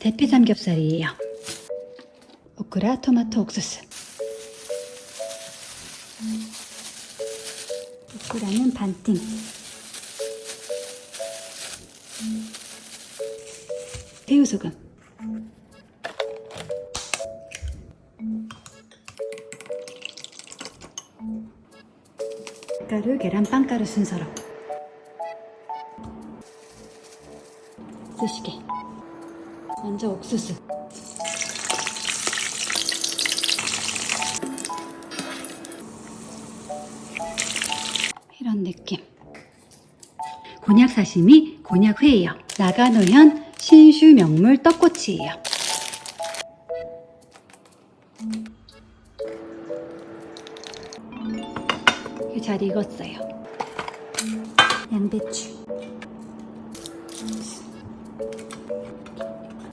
대피 삼겹살이에요. 오크라 토마토 옥수수. 오크라는 반띵. 새우소금. 가루, 계란, 빵가루 순서로. 쓰시게. 먼저 옥수수. 이런 느낌. 곤약 사시미, 곤약 회예요. 나가노현 신슈 명물 떡꼬치예요. 잘 익었어요. 양배추.